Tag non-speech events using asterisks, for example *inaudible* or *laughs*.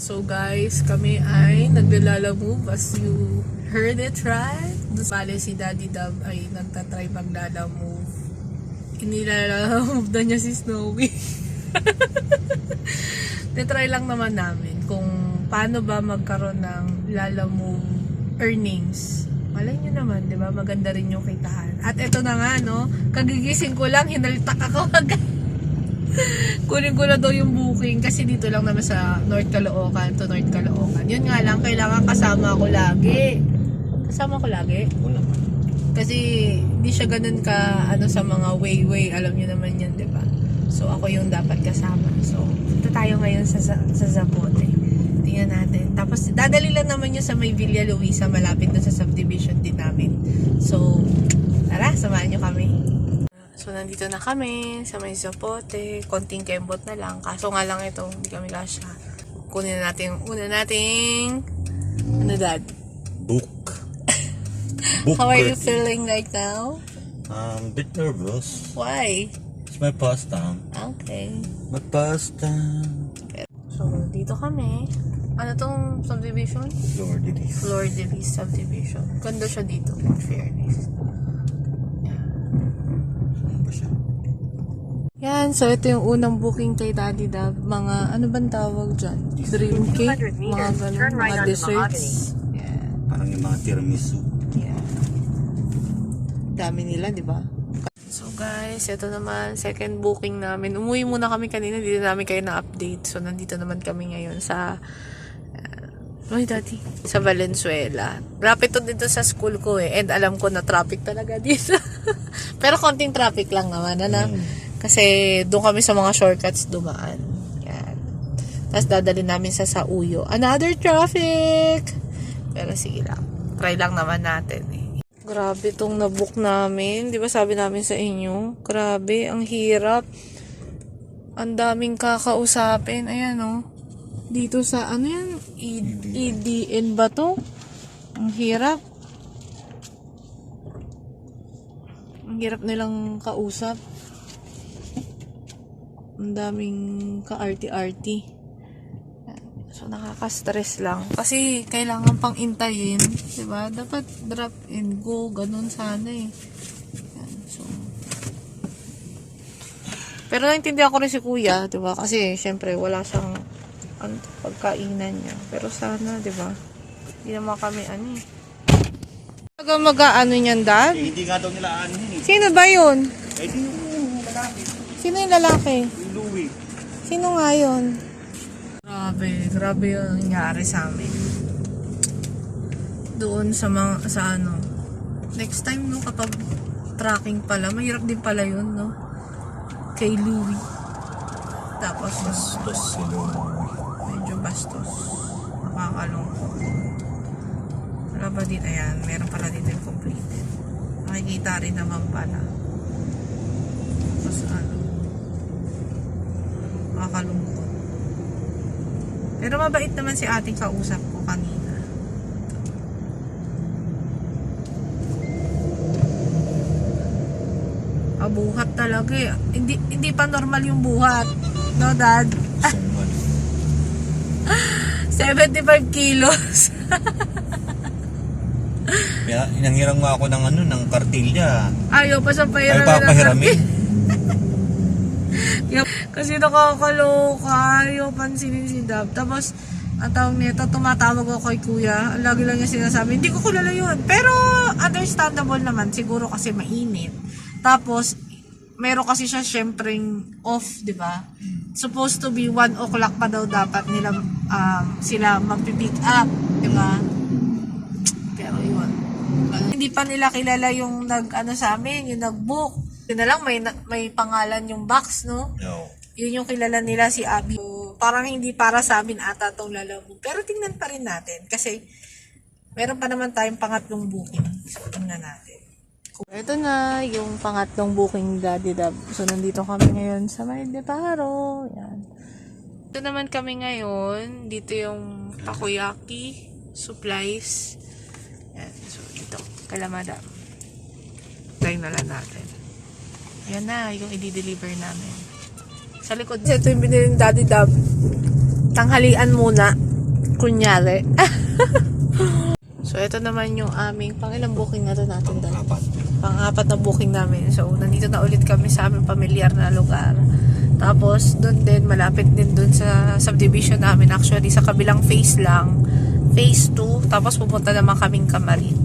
So guys, kami ay naglalala move as you heard it right. Bale si Daddy Dub ay nagtatry maglala move. Inilala move na niya si Snowy. *laughs* Netry lang naman namin kung paano ba magkaroon ng Lala Move earnings. Malay nyo naman, di ba? Maganda rin yung kitahan. At eto na nga, no? Kagigising ko lang, hinalitak ako *laughs* agad. *laughs* Kunin ko na daw yung booking kasi dito lang naman sa North Caloocan to North Caloocan. Yun nga lang, kailangan kasama ako lagi. Kasama ko lagi. Oo naman. Kasi hindi siya ganun ka ano sa mga way-way, alam niyo naman yan, 'di ba? So ako yung dapat kasama. So punta tayo ngayon sa sa, sa Zapote. Tingnan natin. Tapos dadali lang naman yun sa may Villa Luisa, malapit na sa subdivision din namin. So tara, samahan niyo kami. So nandito na kami sa may Zapote, konting kembot na lang. Kaso nga lang ito, hindi kami kasya. Kunin na natin yung una nating ano dad? Book. *laughs* Book How are you feeling right now? Um, bit nervous. Why? It's my pastime. Okay. My pastime. So, dito kami. Ano tong subdivision? Lord, it is. Flor de Lis subdivision. Ganda siya dito, in fairness. Siya? Yan, so ito yung unang booking kay Daddy Dab. Mga, ano bang tawag dyan? Dream cake? 200 meters, Mga ganun, turn right mga desserts. Yan. Parang yung mga tiramisu. Yan. Dami nila, di ba? So guys, ito naman, second booking namin. Umuwi muna kami kanina, na namin kayo na-update. So, nandito naman kami ngayon sa... Ay, daddy. Sa Valenzuela. Rapid to dito sa school ko eh. And alam ko na traffic talaga dito. *laughs* Pero konting traffic lang naman, ano? Mm. Kasi doon kami sa mga shortcuts dumaan. Yan. Tapos dadali namin sa Sauyo. Another traffic! Pero sige lang. Try lang naman natin eh. Grabe tong nabook namin. Di ba sabi namin sa inyo? Grabe, ang hirap. Ang daming kakausapin. Ayan oh. Dito sa ano yan? EDN ba to? Ang hirap. Ang hirap nilang kausap. Ang daming ka-arty-arty. So, nakaka-stress lang. Kasi, kailangan pang intayin. Diba? Dapat drop and go. Ganun sana eh. Yan. So, pero naintindihan ko rin si kuya, di ba? Kasi, syempre, wala siyang ano, pagkainan niya. Pero sana, di ba? Hindi naman kami, ano eh. Talaga mag-ano niyan, dad? Eh, hindi nga daw nila ano yun eh. Sino ba yun? Eh, di yung lalaki. Sino yung lalaki? Yung Louie. Sino nga yun? Grabe, grabe yung nangyari sa amin. Doon sa mga, sa ano. Next time, no, kapag tracking pala, mahirap din pala yun, no? Kay Louie. Tapos, Bastos si Louie. Medyo bastos. Nakakalungkot. Wala ba din? Ayan, meron pala dito yung completed. Nakikita rin naman pala. Tapos ano, nakakalungkot. Pero mabait naman si ating kausap ko kanina. Buhat talaga eh. Hindi, hindi pa normal yung buhat. No, Dad? Sungod. 75 kilos. Kaya inanghirang mo ako ng ano, ng kartilya. Ayaw pa sa Ay, pahiramin. papahiramin. *laughs* Yup. Kasi nakakaloka. Ayaw pansinin si Dab. Tapos, ang tawag nito, tumatawag ako kay kuya. Ang Lagi lang niya sinasabi, hindi ko kilala yun. Pero, understandable naman. Siguro kasi mainit. Tapos, meron kasi siya syempreng off, di ba? Supposed to be 1 o'clock pa daw dapat nila um, sila magpipick up, di ba? Pero yun. Hindi pa nila kilala yung nag ano sa amin, yung nag-book. Yun na lang may may pangalan yung box, no? No. Yun yung kilala nila si Abby. So, parang hindi para sa amin ata tong lalabo. Pero tingnan pa rin natin kasi meron pa naman tayong pangatlong booking. So, tingnan natin. Ito na yung pangatlong booking Daddy Dab. So, nandito kami ngayon sa May Deparo. Yan. Ito naman kami ngayon. Dito yung takoyaki supplies. Yan. So, dito. Kala madam. Try na lang natin. Yan na, yung i-deliver namin. Sa likod. Ito yung binili ni Daddy Dab. tanghalian muna. Kunyari. *laughs* ito naman yung aming pangilang booking na to natin dahil. Apat. Pang-apat na booking namin. So, nandito na ulit kami sa aming pamilyar na lugar. Tapos, doon din, malapit din doon sa subdivision namin. Actually, sa kabilang phase lang. Phase 2. Tapos, pupunta naman kaming Camarines.